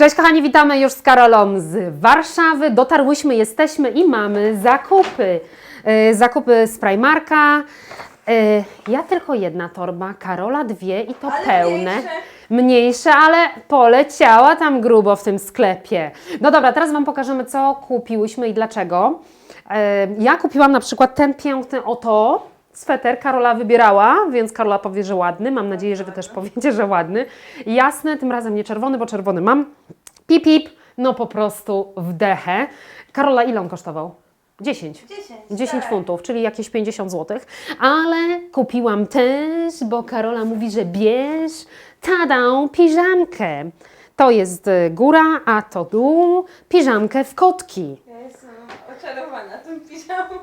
Cześć kochani, witamy już z Karolą z Warszawy. Dotarłyśmy, jesteśmy i mamy zakupy. E, Zakupy z Primarka. E, Ja tylko jedna torba, Karola dwie i to Ale pełne. mniejsze. Mniejsze, ale poleciała tam grubo w tym sklepie. No dobra, teraz Wam pokażemy, co kupiłyśmy i dlaczego. E, Ja kupiłam na przykład ten piękny oto sweter. Karola wybierała, więc Karola powie, że ładny. Mam nadzieję, że Wy też powiecie, że ładny. Jasny, tym razem nie czerwony, bo czerwony mam. Pip, pip, no po prostu wdechę. Karola, ile on kosztował? 10. 10. 10 tak. funtów, czyli jakieś 50 zł, ale kupiłam też, bo Karola mówi, że bierz, tadą, piżamkę. To jest góra, a to dół, piżamkę w kotki. Ja jestem oczarowana tą piżamą.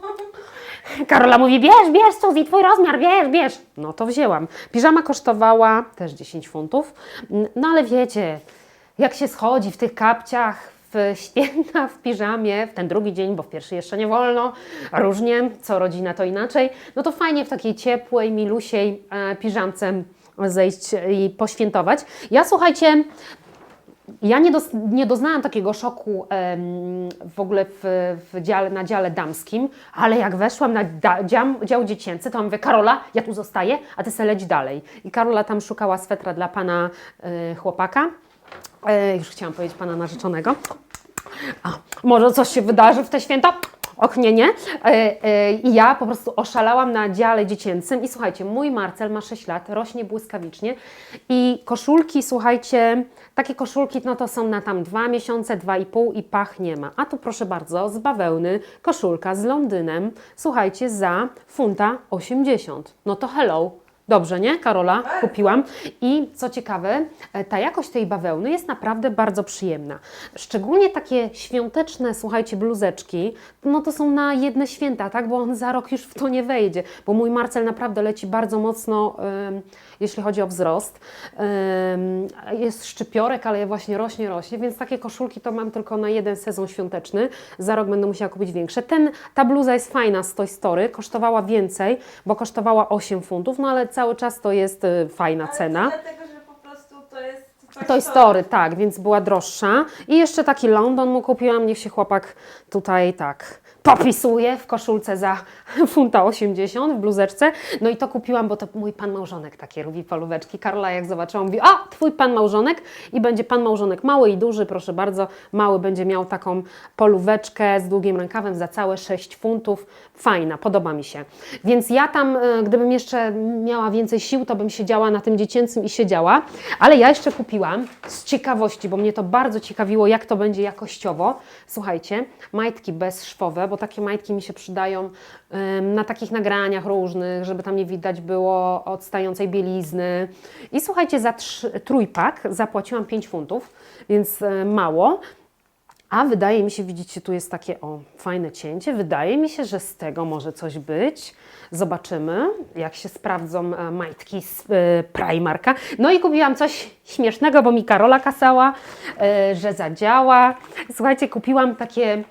Karola mówi, bierz, bierz, Suzy, twój rozmiar, bierz, bierz. No to wzięłam. Piżama kosztowała też 10 funtów, no ale wiecie, jak się schodzi w tych kapciach, w święta, w piżamie, w ten drugi dzień, bo w pierwszy jeszcze nie wolno, różnie, co rodzina to inaczej, no to fajnie w takiej ciepłej, milusiej e, piżamce zejść i poświętować. Ja słuchajcie, ja nie, dos, nie doznałam takiego szoku em, w ogóle w, w dziale, na dziale damskim, ale jak weszłam na da, dział, dział dziecięcy, to mówię, Karola, ja tu zostaję, a ty se leć dalej. I Karola tam szukała swetra dla pana e, chłopaka, e, już chciałam powiedzieć pana narzeczonego. A, może coś się wydarzy w te święta? Och, nie, nie. E, e, I ja po prostu oszalałam na dziale dziecięcym i słuchajcie, mój Marcel ma 6 lat, rośnie błyskawicznie i koszulki, słuchajcie, takie koszulki no to są na tam 2 miesiące, 2,5 i pach nie ma. A tu proszę bardzo, z bawełny, koszulka z Londynem, słuchajcie, za funta 80. No to hello. Dobrze, nie? Karola, kupiłam. I co ciekawe, e, ta jakość tej bawełny jest naprawdę bardzo przyjemna. Szczególnie takie świąteczne, słuchajcie, bluzeczki, no to są na jedne święta, tak? Bo on za rok już w to nie wejdzie, bo mój Marcel naprawdę leci bardzo mocno, jeśli chodzi o wzrost. Jest szczypiorek, ale właśnie rośnie, rośnie, więc takie koszulki to mam tylko na jeden sezon świąteczny. Za rok będę musiała kupić większe. Ten, ta bluza jest fajna z Toy Story, kosztowała więcej, bo kosztowała 8 funtów, no ale cały czas to jest y, fajna Ale cena. dlatego, że po prostu to jest Toy Story, tak, więc była droższa. I jeszcze taki London mu kupiłam, niech się chłopak tutaj tak popisuje w koszulce za funta 80 w bluzeczce. No i to kupiłam, bo to mój pan małżonek takie lubi polóweczki. Karola jak zobaczyła, mówi, o, twój pan małżonek i będzie pan małżonek mały i duży, proszę bardzo. Mały będzie miał taką polóweczkę z długim rękawem za całe 6 funtów. Fajna, podoba mi się. Więc ja tam, e, gdybym jeszcze miała więcej sił, to bym siedziała na tym dziecięcym i siedziała. Ale ja jeszcze kupiłam z ciekawości, bo mnie to bardzo ciekawiło, jak to będzie jakościowo. Słuchajcie, majtki bezszwowe, bo takie majtki mi się przydają na takich nagraniach różnych, żeby tam nie widać było odstającej bielizny. I słuchajcie, za trójpak zapłaciłam 5 funtów, więc e, mało. A wydaje mi się, widzicie, tu jest takie o, fajne cięcie. Wydaje mi się, że z tego może coś być. Zobaczymy, jak się sprawdzą e, majtki z e, Primarka. No i kupiłam coś śmiesznego, bo mi Karola kasała, że zadziała. Słuchajcie, kupiłam takie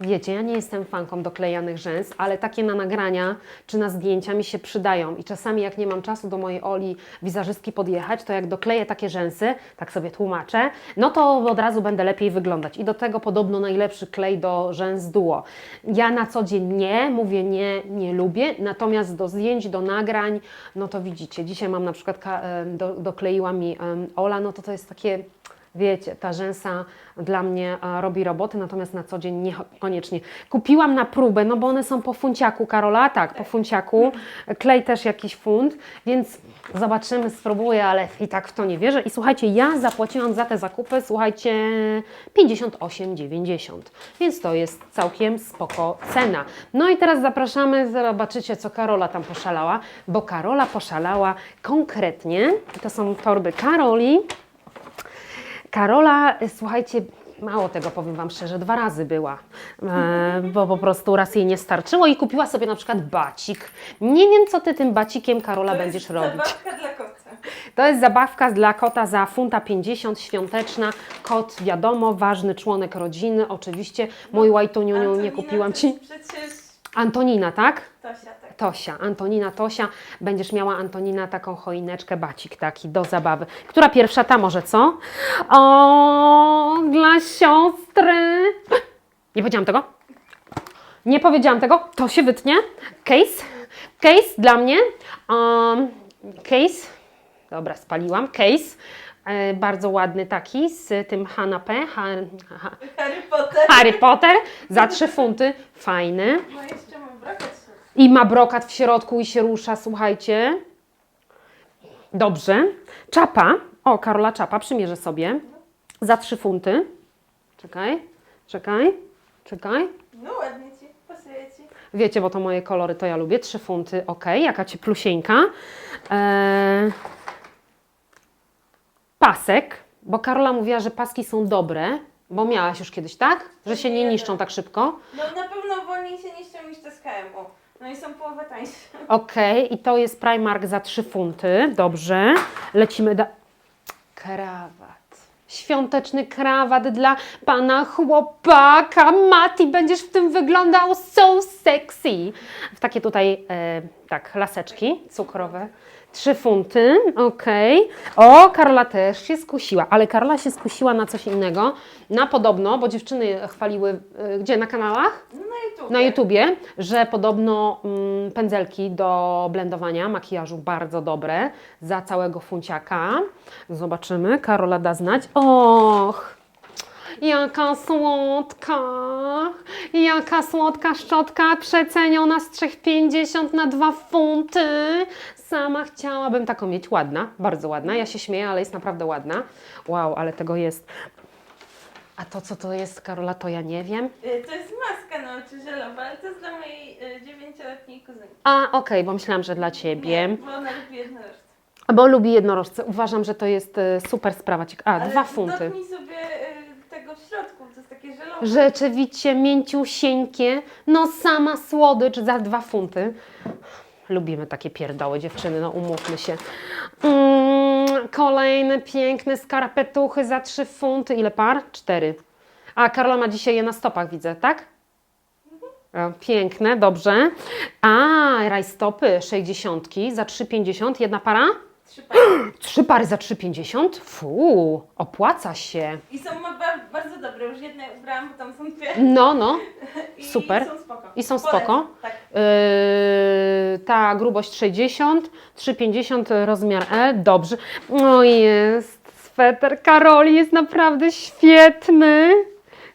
Wiecie, ja nie jestem fanką doklejanych rzęs, ale takie na nagrania czy na zdjęcia mi się przydają. I czasami, jak nie mam czasu do mojej Oli wizerzystki podjechać, to jak dokleję takie rzęsy, tak sobie tłumaczę, no to od razu będę lepiej wyglądać. I do tego podobno najlepszy klej do rzęs duo. Ja na co dzień nie, mówię nie, nie lubię, natomiast do zdjęć, do nagrań, no to widzicie, dzisiaj mam na przykład, dokleiła mi Ola, no to to jest takie Wiecie, ta rzęsa dla mnie e, robi roboty, natomiast na co dzień niekoniecznie. Kupiłam na próbę, no bo one są po funciaku, Karola, tak, po funciaku. Klej też jakiś funt, więc zobaczymy, spróbuję, ale i tak w to nie wierzę. I słuchajcie, ja zapłaciłam za te zakupy, słuchajcie, 58,90, więc to jest całkiem spoko cena. No i teraz zapraszamy, zobaczycie, co Karola tam poszalała, bo Karola poszalała konkretnie, to są torby Karoli, Karola, y, słuchajcie, mało tego powiem Wam szczerze, dwa razy była, e, bo po prostu raz jej nie starczyło i kupiła sobie na przykład bacik. Nie wiem, co Ty tym bacikiem, Karola, To będziesz jest robić. zabawka dla kota. To jest zabawka dla kota za funta 50, świąteczna. Kot, wiadomo, ważny członek rodziny, oczywiście. Mój łajtuniuniu nie Antonina kupiłam to Ci. jest Przecież Antonina, tak? Tosia, tak. Tosia, Antonina Tosia. Będziesz miała Antonina taką choineczkę, bacik taki do zabawy. Która pierwsza? Ta może, co? O, dla siostry. Nie powiedziałam tego? Nie powiedziałam tego. To się wytnie. Case. Case dla mnie. Um, case. Dobra, spaliłam. Case. E, bardzo ładny taki z tym Hanna P. Ha, ha, Harry Potter. Harry Potter za 3 funty. Fajny. No jeszcze. I ma brokat w środku i się rusza, słuchajcie. Dobrze. Czapa. O, Karola Czapa, przymierzę sobie. Za 3 funty. Czekaj, czekaj, czekaj. No ładnie ci, pasuje ci. Wiecie, bo to moje kolory, to ja lubię. 3 funty, ok. Jaka cieplusieńka. Eee, pasek, bo Karola mówiła, że paski są dobre, bo miałaś już kiedyś, tak? Że się nie niszczą tak szybko. No na pewno wolniej się niszczą niż te z KM-u. No i są połowę tańsze. Okej, i to jest Primark za 3 funty. Dobrze. Lecimy do. Krawat. Świąteczny krawat dla pana chłopaka. Mati, będziesz w tym wyglądał so sexy. W takie tutaj, e, tak, laseczki cukrowe. 3 funty, okej. O, Karola też się skusiła, ale Karola się skusiła na coś innego. Na podobno, bo dziewczyny chwaliły, e, gdzie, na kanałach? Na YouTube. na YouTubie, że podobno mm, pędzelki do blendowania makijażu bardzo dobre za całego funciaka. Zobaczymy, Karola da znać. Och, jaka słodka, jaka słodka szczotka przeceniona z 3,50 na 2 funty. Sama chciałabym taką mieć, ładna, bardzo ładna. Ja się śmieję, ale jest naprawdę ładna. Wow, ale tego jest. A to co to jest, Karola, to ja nie wiem. Y, To jest maska na oczy żelowa, ale to jest dla mojej y, dziewięcioletniej kuzynki. A, okej, bo myślałam, że dla Ciebie. Bo ona lubi jednorożce. Bo lubi jednorożce. Uważam, że to jest e, super sprawa. Ciek- A, dwa funty. dotknij sobie y, tego w środku, to jest takie żelowe. Rzeczywiście mięciusieńkie. No sama słodycz za dwa funty. Lubimy takie pierdoły, dziewczyny, no umówmy się. Mm, kolejne piękne skarpetuchy za trzy funty. Ile par? Cztery. A, Karola ma dzisiaj je na stopach, widzę, tak? Piękne, dobrze. A, rajstopy 60 za 3,50. Jedna para? Trzy pary. Trzy pary za 3,50? Fu, opłaca się. I są ba- bardzo dobre, już jedne ubrałam, bo tam są dwie. No, no. I Super. są spoko. I są Polecam, spoko. Tak. Yy, ta grubość 60, 3,50 rozmiar L, dobrze. No jest, sweter Karoli jest naprawdę świetny,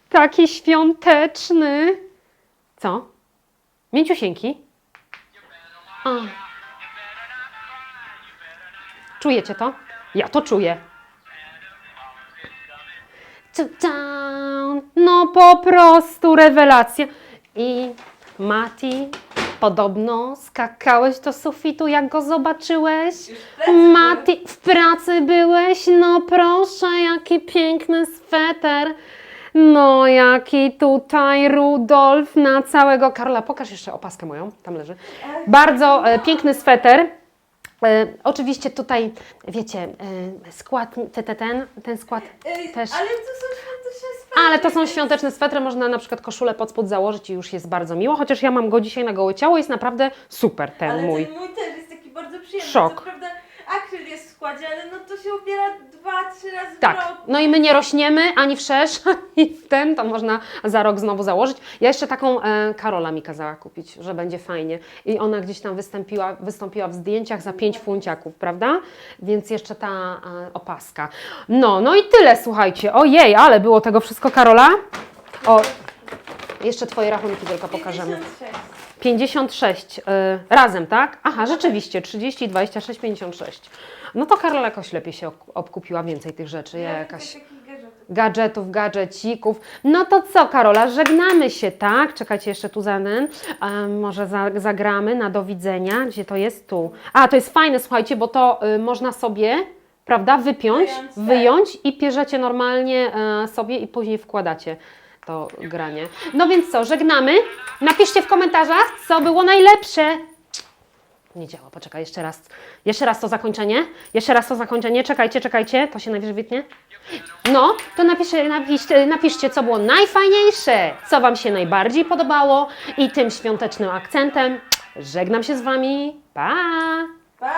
taki świąteczny. Co? Mięciusieńki? A. Czujecie to? Ja to czuję. No po prostu rewelacja. I Mati, podobno skakałeś do sufitu, jak go zobaczyłeś. Mati, w pracy byłeś? No proszę, jaki piękny sweter. No, jaki tutaj Rudolf na całego Karola. Pokaż jeszcze opaskę moją, tam leży. Bardzo e, piękny sweter. E, oczywiście tutaj, wiecie, e, skład, te, te, ten, ten skład Ej, też. Ale to są świąteczne sprawy. Ale to są świąteczne swetry, można na przykład koszulę pod spód założyć i już jest bardzo miło, chociaż ja mam go dzisiaj na gołe ciało, jest naprawdę super ten Ale mój. ten mój też jest taki bardzo przyjemny. Szok. Co prawda akryl jest w składzie, ale no to się ubiera dwa, trzy razy w Tak, roku. no i my nie rośniemy ani wszerz, ani w ten, to można za rok znowu założyć. Ja jeszcze taką e, Karola mi kazała kupić, że będzie fajnie. I ona gdzieś tam wystąpiła, wystąpiła w zdjęciach za pięć funciaków, prawda? Więc jeszcze ta e, opaska. No, no i tyle, słuchajcie. Ojej, ale było tego wszystko, Karola. O, jeszcze Twoje rachunki tylko pokażemy. 56. 56 y, razem, tak? Aha, rzeczywiście, 30, 26, 56. No to Karola jakoś lepiej się obkupiła więcej tych rzeczy, ja Ja jakaś gadżetów. gadżetów, gadżecików. No to co, Karola, żegnamy się, tak? Czekajcie jeszcze tu za ten. Em, może za, zagramy na do widzenia. Gdzie to jest? Tu. A, to jest fajne, słuchajcie, bo to y, można sobie, prawda, wypiąć, Wyjąć, tak. wyjąć i pierzecie normalnie e, sobie i później wkładacie to granie. No więc co, żegnamy. Napiszcie w komentarzach, co było najlepsze. Nie działa, poczekaj, jeszcze raz. Jeszcze raz to zakończenie. Jeszcze raz to zakończenie. Czekajcie, czekajcie, to się najwyżej wytnie. No, to napiszcie, napiszcie, napiszcie, co było najfajniejsze, co Wam się najbardziej podobało i tym świątecznym akcentem Żegnam się z Wami. Pa! Pa!